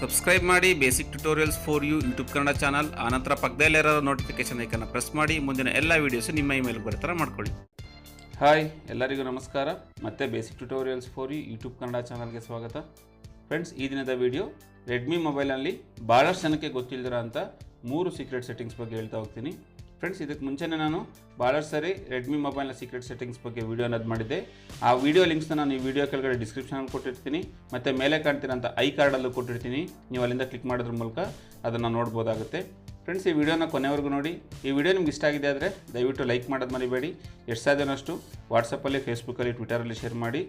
Subscribe ಮಾಡಿ basic tutorials for you YouTube Kannada channel ಆನಂತರ ಪಕ್ಕದಲ್ಲಿರೋ ನೋಟಿಫಿಕೇಶನ್ ಐಕನ್ನ ಪ್ರೆಸ್ ಮಾಡಿ, ಮುಂದಿನ ಎಲ್ಲ ವೀಡಿಯೋಸು ನಿಮ್ಮ ಇಮೇಲ್ ಬರೋ ಮಾಡ್ಕೊಳ್ಳಿ. ಹಾಯ್ ಎಲ್ಲರಿಗೂ ನಮಸ್ಕಾರ. ಮತ್ತೆ basic tutorials for you YouTube Kannada ಚಾನಲ್ಗೆ ಸ್ವಾಗತ. ಫ್ರೆಂಡ್ಸ್ ಈ ದಿನದ ವಿಡಿಯೋ ರೆಡ್ಮಿ ಮೊಬೈಲಲ್ಲಿ ಭಾಳಷ್ಟು ಜನಕ್ಕೆ ಗೊತ್ತಿಲ್ಲದಿರೋ ಅಂತ ಮೂರು ಸೀಕ್ರೆಟ್ ಸೆಟ್ಟಿಂಗ್ಸ್ ಬಗ್ಗೆ ಹೇಳ್ತಾ ಹೋಗ್ತೀನಿ. ಫ್ರೆಂಡ್ಸ್ ಇದಕ್ಕೆ ಮುಂಚೆನೇ ನಾನು ಭಾಳಷ್ಟು ಸರಿ ರೆಡ್ಮಿ ಮೊಬೈಲ್ನ ಸೀಕ್ರೆಟ್ ಸೆಟ್ಟಿಂಗ್ಸ್ ಬಗ್ಗೆ ವೀಡಿಯೋ ಅನ್ನೋದು ಮಾಡಿದ್ದೆ. ಆ ವಿಡಿಯೋ ಲಿಂಕ್ಸ್ನ ನಾನು ಈ ವಿಡಿಯೋ ಕೆಳಗಡೆ ಡಿಸ್ಕ್ರಿಪ್ಷನಲ್ಲಿ ಕೊಟ್ಟಿರ್ತೀನಿ. ಮತ್ತು ಮೇಲೆ ಕಾಣ್ತಿರೋಂಥ ಐ ಕಾರ್ಡಲ್ಲೂ ಕೊಟ್ಟಿರ್ತೀನಿ. ನೀವು ಅಲ್ಲಿಂದ ಕ್ಲಿಕ್ ಮಾಡೋದ್ರ ಮೂಲಕ ಅದನ್ನು ನೋಡ್ಬೋದಾಗುತ್ತೆ. ಫ್ರೆಂಡ್ಸ್ ಈ ವಿಡಿಯೋನ ಕೊನೆವರೆಗೂ ನೋಡಿ. ಈ ವಿಡಿಯೋ ನಿಮ್ಗೆ ಇಷ್ಟ ಆಗಿದೆ ಆದರೆ ದಯವಿಟ್ಟು ಲೈಕ್ ಮಾಡೋದು ಮರಿಬೇಡಿ. ಎಷ್ಟು ಸಾಧ್ಯನಷ್ಟು ವಾಟ್ಸಪ್ಪಲ್ಲಿ ಫೇಸ್ಬುಕ್ಕಲ್ಲಿ ಟ್ವಿಟರಲ್ಲಿ ಶೇರ್ ಮಾಡಿ.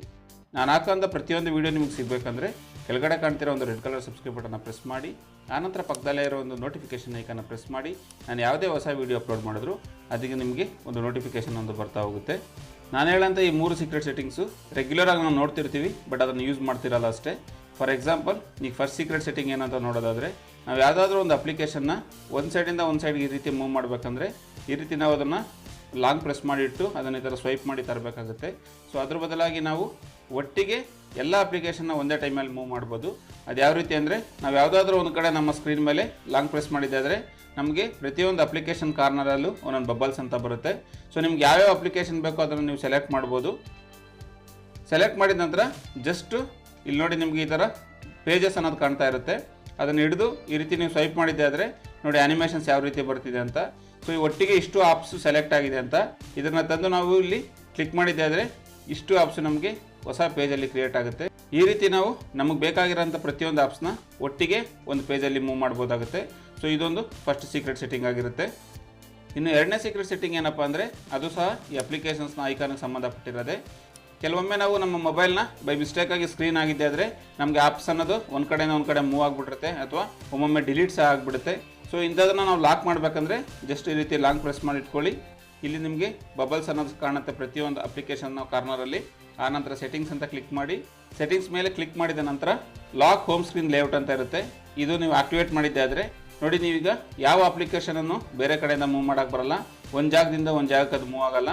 ನಾನು ಹಾಕೋಂಥ ಪ್ರತಿಯೊಂದು ವೀಡಿಯೋ ನಿಮ್ಗೆ ಸಿಗಬೇಕಂದ್ರೆ ಕೆಳಗಡೆ ಕಾಣ್ತಿರೋ ಒಂದು ರೆಡ್ ಕಲರ್ ಸಬ್ಸ್ಕ್ರೈಬ್ ಬಟನ್ನ ಪ್ರೆಸ್ ಮಾಡಿ, ಆನಂತರ ಪಕ್ಕದಲ್ಲೇ ಇರೋ ಒಂದು ನೋಟಿಫಿಕೇಷನ್ ಐಕನ್ನ ಪ್ರೆಸ್ ಮಾಡಿ, ನಾನು ಯಾವುದೇ ಹೊಸ ವೀಡಿಯೋ ಅಪ್ಲೋಡ್ ಮಾಡಿದ್ರು ಅದಕ್ಕೆ ನಿಮಗೆ ಒಂದು ನೋಟಿಫಿಕೇಷನ್ ಒಂದು ಬರ್ತಾ ಹೋಗುತ್ತೆ. ನಾನು ಹೇಳೋಂಥ ಈ ಮೂರು ಸೀಕ್ರೆಟ್ ಸೆಟ್ಟಿಂಗ್ಸು ರೆಗ್ಯುಲರಾಗಿ ನಾವು ನೋಡ್ತಿರ್ತೀವಿ ಬಟ್ ಅದನ್ನು ಯೂಸ್ ಮಾಡ್ತಿರಲ್ಲ ಅಷ್ಟೇ. ಫಾರ್ ಎಕ್ಸಾಂಪಲ್ ನೀವು ಫಸ್ಟ್ ಸೀಕ್ರೆಟ್ ಸೆಟ್ಟಿಂಗ್ ಏನಂತ ನೋಡೋದಾದರೆ, ನಾವು ಯಾವುದಾದ್ರೂ ಒಂದು ಅಪ್ಲಿಕೇಶನ್ನ ಒಂದು ಸೈಡಿಂದ ಒಂದು ಸೈಡ್ಗೆ ಈ ರೀತಿ ಮೂವ್ ಮಾಡಬೇಕಂದ್ರೆ, ಈ ರೀತಿ ನಾವು ಅದನ್ನು ಲಾಂಗ್ ಪ್ರೆಸ್ ಮಾಡಿಟ್ಟು ಅದನ್ನು ಈ ಥರ ಸ್ವೈಪ್ ಮಾಡಿ ತರಬೇಕಾಗುತ್ತೆ. ಸೊ ಅದ್ರ ಬದಲಾಗಿ ನಾವು ಒಟ್ಟಿಗೆ ಎಲ್ಲ ಅಪ್ಲಿಕೇಶನ್ನ ಒಂದೇ ಟೈಮಲ್ಲಿ ಮೂವ್ ಮಾಡ್ಬೋದು. ಅದು ಯಾವ ರೀತಿ ಅಂದರೆ ನಾವು ಯಾವುದಾದ್ರೂ ಒಂದು ಕಡೆ ನಮ್ಮ ಸ್ಕ್ರೀನ್ ಮೇಲೆ ಲಾಂಗ್ ಪ್ರೆಸ್ ಮಾಡಿದ್ದಾದರೆ ನಮಗೆ ಪ್ರತಿಯೊಂದು ಅಪ್ಲಿಕೇಶನ್ ಕಾರ್ನರಲ್ಲೂ ಒಂದೊಂದು ಬಬಲ್ಸ್ ಅಂತ ಬರುತ್ತೆ. ಸೊ ನಿಮ್ಗೆ ಯಾವ್ಯಾವ ಅಪ್ಲಿಕೇಶನ್ ಬೇಕೋ ಅದನ್ನು ನೀವು ಸೆಲೆಕ್ಟ್ ಮಾಡ್ಬೋದು. ಸೆಲೆಕ್ಟ್ ಮಾಡಿದ ನಂತರ ಜಸ್ಟ್ ಇಲ್ಲಿ ನೋಡಿ ನಿಮಗೆ ಈ ಥರ ಪೇಜಸ್ ಅನ್ನೋದು ಕಾಣ್ತಾ ಇರುತ್ತೆ. ಅದನ್ನು ಹಿಡಿದು ಈ ರೀತಿ ನೀವು ಸ್ವೈಪ್ ಮಾಡಿದ್ದೆ ಆದರೆ ನೋಡಿ ಆನಿಮೇಷನ್ಸ್ ಯಾವ ರೀತಿ ಬರ್ತಿದೆ ಅಂತ. ಸೊ ಈ ಒಟ್ಟಿಗೆ ಇಷ್ಟು ಆಪ್ಸು ಸೆಲೆಕ್ಟ್ ಆಗಿದೆ ಅಂತ. ಇದನ್ನು ತಂದು ನಾವು ಇಲ್ಲಿ ಕ್ಲಿಕ್ ಮಾಡಿದ್ದೆ ಆದರೆ ಇಷ್ಟು ಆಪ್ಸ್ ನಮಗೆ ಹೊಸ ಪೇಜಲ್ಲಿ ಕ್ರಿಯೇಟ್ ಆಗುತ್ತೆ. ಈ ರೀತಿ ನಾವು ನಮಗೆ ಬೇಕಾಗಿರೋಂಥ ಪ್ರತಿಯೊಂದು ಆಪ್ಸ್ನ ಒಟ್ಟಿಗೆ ಒಂದು ಪೇಜಲ್ಲಿ ಮೂವ್ ಮಾಡ್ಬೋದಾಗುತ್ತೆ. ಸೊ ಇದೊಂದು ಫಸ್ಟ್ ಸೀಕ್ರೆಟ್ ಸೆಟ್ಟಿಂಗ್ ಆಗಿರುತ್ತೆ. ಇನ್ನು ಎರಡನೇ ಸೀಕ್ರೆಟ್ ಸೆಟ್ಟಿಂಗ್ ಏನಪ್ಪ ಅಂದರೆ ಅದು ಸಹ ಈ ಅಪ್ಲಿಕೇಶನ್ಸ್ನ ಐಕಾನಿಗೆ ಸಂಬಂಧಪಟ್ಟಿರೋದೆ. ಕೆಲವೊಮ್ಮೆ ನಾವು ನಮ್ಮ ಮೊಬೈಲ್ನ ಬೈ ಮಿಸ್ಟೇಕಾಗಿ ಸ್ಕ್ರೀನ್ ಆಗಿದ್ದೆ ಆದರೆ ನಮಗೆ ಆಪ್ಸ್ ಅನ್ನೋದು ಒಂದು ಕಡೆಯಿಂದ ಒಂದು ಕಡೆ ಮೂವ್ ಆಗಿಬಿಟ್ಟಿರುತ್ತೆ ಅಥವಾ ಒಮ್ಮೊಮ್ಮೆ ಡಿಲೀಟ್ ಸಹ ಆಗಿಬಿಡುತ್ತೆ. ಸೊ ಇಂಥದನ್ನು ನಾವು ಲಾಕ್ ಮಾಡಬೇಕಂದ್ರೆ ಜಸ್ಟ್ ಈ ರೀತಿ ಲಾಂಗ್ ಪ್ರೆಸ್ ಮಾಡಿ ಇಟ್ಕೊಳ್ಳಿ. ಇಲ್ಲಿ ನಿಮಗೆ ಬಬಲ್ಸ್ ಅನ್ನೋದು ಕಾಣುತ್ತೆ ಪ್ರತಿಯೊಂದು ಅಪ್ಲಿಕೇಶನ್ ನಾವು ಕಾರ್ನರಲ್ಲಿ ಆನಂತರ ಸೆಟ್ಟಿಂಗ್ಸ್ ಅಂತ ಕ್ಲಿಕ್ ಮಾಡಿ. ಸೆಟ್ಟಿಂಗ್ಸ್ ಮೇಲೆ ಕ್ಲಿಕ್ ಮಾಡಿದ ನಂತರ ಲಾಕ್ ಹೋಮ್ ಸ್ಕ್ರೀನ್ ಲೇಔಟ್ ಅಂತ ಇರುತ್ತೆ. ಇದು ನೀವು ಆಕ್ಟಿವೇಟ್ ಮಾಡಿದ್ದೆ ಆದರೆ, ನೋಡಿ ನೀವೀಗ ಯಾವ ಅಪ್ಲಿಕೇಶನನ್ನು ಬೇರೆ ಕಡೆಯಿಂದ ಮೂವ್ ಮಾಡೋಕ್ಕೆ ಬರಲ್ಲ. ಒಂದು ಜಾಗದಿಂದ ಒಂದು ಜಾಗಕ್ಕೆ ಅದು ಮೂವ್ ಆಗಲ್ಲ.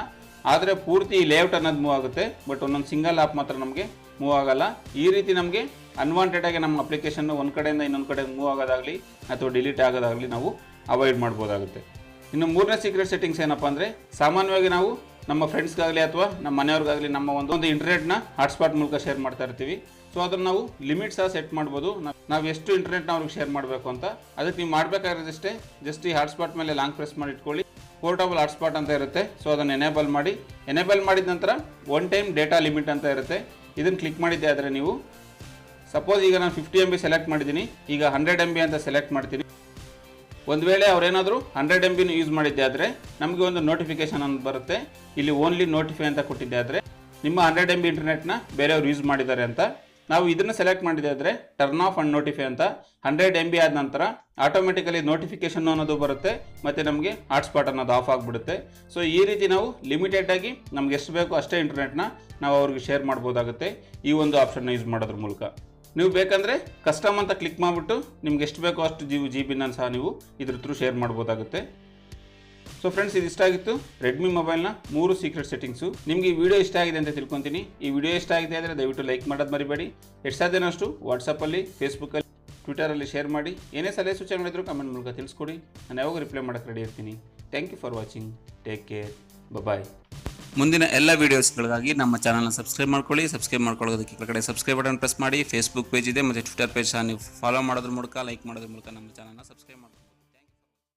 ಆದರೆ ಪೂರ್ತಿ ಲೇಔಟ್ ಅನ್ನೋದು ಮೂವ್ ಆಗುತ್ತೆ. ಬಟ್ ಒಂದೊಂದು ಸಿಂಗಲ್ ಆ್ಯಪ್ ಮಾತ್ರ ನಮಗೆ ಮೂವ್ ಆಗಲ್ಲ. ಈ ರೀತಿ ನಮಗೆ ಅನ್ವಾಂಟೆಡ್ ಆಗಿ ನಮ್ಮ ಅಪ್ಲಿಕೇಶನ್ ಒಂದು ಕಡೆಯಿಂದ ಇನ್ನೊಂದು ಕಡೆ ಮೂವ್ ಆಗೋದಾಗಲಿ ಅಥವಾ ಡಿಲೀಟ್ ಆಗೋದಾಗಲಿ ನಾವು ಅವಾಯ್ಡ್ ಮಾಡ್ಬೋದಾಗುತ್ತೆ. ಇನ್ನು ಮೂರನೇ ಸೀಕ್ರೆಟ್ ಸೆಟ್ಟಿಂಗ್ಸ್ ಏನಪ್ಪ ಅಂದರೆ ಸಾಮಾನ್ಯವಾಗಿ ನಾವು ನಮ್ಮ ಫ್ರೆಂಡ್ಸ್ಗಾಗಲಿ ಅಥವಾ ನಮ್ಮ ಮನೆಯವ್ರಿಗಾಗಲಿ ನಮ್ಮ ಒಂದು ಒಂದು ಇಂಟರ್ನೆಟ್ನ ಹಾಟ್ಸ್ಪಾಟ್ ಮೂಲಕ ಶೇರ್ ಮಾಡ್ತಾ ಇರ್ತೀವಿ. ಸೊ ಅದನ್ನು ನಾವು ಲಿಮಿಟ್ ಸಹ ಸೆಟ್ ಮಾಡ್ಬೋದು. ನಾವು ಎಷ್ಟು ಇಂಟರ್ನೆಟ್ನ ಅವ್ರಿಗೆ ಶೇರ್ ಮಾಡಬೇಕು ಅಂತ. ಅದಕ್ಕೆ ನೀವು ಮಾಡಬೇಕಾಗಿರೋದಷ್ಟೇ. ಜಸ್ಟ್ ಈ ಹಾಟ್ಸ್ಪಾಟ್ ಮೇಲೆ ಲಾಂಗ್ ಪ್ರೆಸ್ ಮಾಡಿ ಇಟ್ಕೊಳ್ಳಿ. ಪೋರ್ಟಬಲ್ ಹಾಟ್ಸ್ಪಾಟ್ ಅಂತ ಇರುತ್ತೆ. ಸೊ ಅದನ್ನು ಎನೇಬಲ್ ಮಾಡಿ. ಎನೇಬಲ್ ಮಾಡಿದ ನಂತರ ಒನ್ ಟೈಮ್ ಡೇಟಾ ಲಿಮಿಟ್ ಅಂತ ಇರುತ್ತೆ. ಇದನ್ನು ಕ್ಲಿಕ್ ಮಾಡಿದ್ದೆ ಆದರೆ ನೀವು ಸಪೋಸ್ ಈಗ ನಾನು ಫಿಫ್ಟಿ ಎಂ ಬಿ ಸೆಲೆಕ್ಟ್ ಮಾಡಿದ್ದೀನಿ. ಈಗ ಹಂಡ್ರೆಡ್ ಎಂ ಬಿ ಅಂತ ಸೆಲೆಕ್ಟ್ ಮಾಡ್ತೀನಿ. ಒಂದು ವೇಳೆ ಅವರೇನಾದರೂ ಹಂಡ್ರೆಡ್ ಎಂ ಬಿನ ಯೂಸ್ ಮಾಡಿದ್ದೆ ಆದರೆ ನಮಗೆ ಒಂದು ನೋಟಿಫಿಕೇಶನ್ ಅಂತ ಬರುತ್ತೆ. ಇಲ್ಲಿ ಓನ್ಲಿ ನೋಟಿಫೈ ಅಂತ ಕೊಟ್ಟಿದ್ದೆ ಆದರೆ ನಿಮ್ಮ ಹಂಡ್ರೆಡ್ ಎಂ ಬಿ ಇಂಟರ್ನೆಟ್ನ ಬೇರೆಯವ್ರು ಯೂಸ್ ಮಾಡಿದ್ದಾರೆ ಅಂತ. ನಾವು ಇದನ್ನು ಸೆಲೆಕ್ಟ್ ಮಾಡಿದೆ ಆದರೆ ಟರ್ನ್ ಆಫ್ ಅಂಡ್ ನೋಟಿಫೈ ಅಂತ ಹಂಡ್ರೆಡ್ ಎಂ ಬಿ ಆದ ನಂತರ ಆಟೋಮೆಟಿಕಲಿ ನೋಟಿಫಿಕೇಶನ್ ಅನ್ನೋದು ಬರುತ್ತೆ. ಮತ್ತು ನಮಗೆ ಹಾಟ್ಸ್ಪಾಟ್ ಅನ್ನೋದು ಆಫ್ ಆಗಿಬಿಡುತ್ತೆ. ಸೊ ಈ ರೀತಿ ನಾವು ಲಿಮಿಟೆಡ್ ಆಗಿ ನಮ್ಗೆ ಎಷ್ಟು ಬೇಕೋ ಅಷ್ಟೇ ಇಂಟರ್ನೆಟ್ನ ನಾವು ಅವ್ರಿಗೆ ಶೇರ್ ಮಾಡ್ಬೋದಾಗುತ್ತೆ. ಈ ಒಂದು ಆಪ್ಷನ್ನ ಯೂಸ್ ಮಾಡೋದ್ರ ಮೂಲಕ. ನೀವು ಬೇಕಂದರೆ ಕಸ್ಟಮ್ ಅಂತ ಕ್ಲಿಕ್ ಮಾಡಿಬಿಟ್ಟು ನಿಮ್ಗೆ ಎಷ್ಟು ಬೇಕೋ ಅಷ್ಟು ಜಿ ಜಿ ಬಿನ ಸಹ ನೀವು ಇದ್ರ ಥ್ರೂ ಶೇರ್ ಮಾಡ್ಬೋದಾಗುತ್ತೆ. ಸೊ ಫ್ರೆಂಡ್ಸ್ ಇದು ಇಷ್ಟ ಆಗಿತ್ತು. ರೆಡ್ಮಿ ಮೊಬೈಲ್ನ ಮೂರು ಸೀಕ್ರೆಟ್ ಸೆಟ್ಟಿಂಗ್ಸು ನಿಮಗೆ ಈ ವಿಡಿಯೋ ಇಷ್ಟ ಆಗಿದೆ ಅಂತ ತಿಳ್ಕೊತೀನಿ. ಈ ವಿಡಿಯೋ ಇಷ್ಟ ಆಗಿದೆ ಅಂದರೆ ದಯವಿಟ್ಟು ಲೈಕ್ ಮಾಡೋದು ಮರಿಬೇಡಿ. ಎಷ್ಟು ಸಾಧ್ಯನಷ್ಟು ವಾಟ್ಸಪ್ಪಲ್ಲಿ ಫೇಸ್ಬುಕ್ಕಲ್ಲಿ ಟ್ವಿಟರಲ್ಲಿ ಶೇರ್ ಮಾಡಿ. ಏನೇ ಸಲಹೆ ಸೂಚನೆಗಳಿದ್ರು ಕಮೆಂಟ್ ಮೂಲಕ ತಿಳಿಸ್ಕೊಡಿ. ನಾನು ಯಾವಾಗ ರಿಪ್ಲೈ ಮಾಡೋಕ್ಕೆ ರೆಡಿ ಇರ್ತೀನಿ. Thank you for watching take care bye ಮುಂದಿನ ಎಲ್ಲ ವೀಡಿಯೋಸ್ಗಳಿಗಾಗಿ ನಮ್ಮ ಚಾನಲ್ನ ಸಬ್ಸ್ಕ್ರೈಬ್ ಮಾಡ್ಕೊಳ್ಳಿ ಸಬ್ಸ್ಕ್ರೈಬ್ ಮಾಡ್ಕೊಳ್ಳೋದಕ್ಕೆ ಕೆಳಗಡೆ ಸಬ್ಸ್ಕ್ರೈಬ್ ಬಟನ್ ಪ್ರೆಸ್ ಮಾಡಿ. ಫೇಸ್ಬುಕ್ ಪೇಜ್ ಇದೆ, ಮತ್ತು ಟ್ವಿಟರ್ ಪೇಜ್ ನೀವು ಫಾಲೋ ಮಾಡೋದ್ರ ಮೂಲಕ ಲೈಕ್ ಮಾಡೋದ್ರ ಮೂಲಕ ನಮ್ಮ ಚಾನಲ್ನ ಸಬ್ಸ್ಕ್ರೈಬ್ ಮಾಡ್ಕೊಳ್ಳಿ.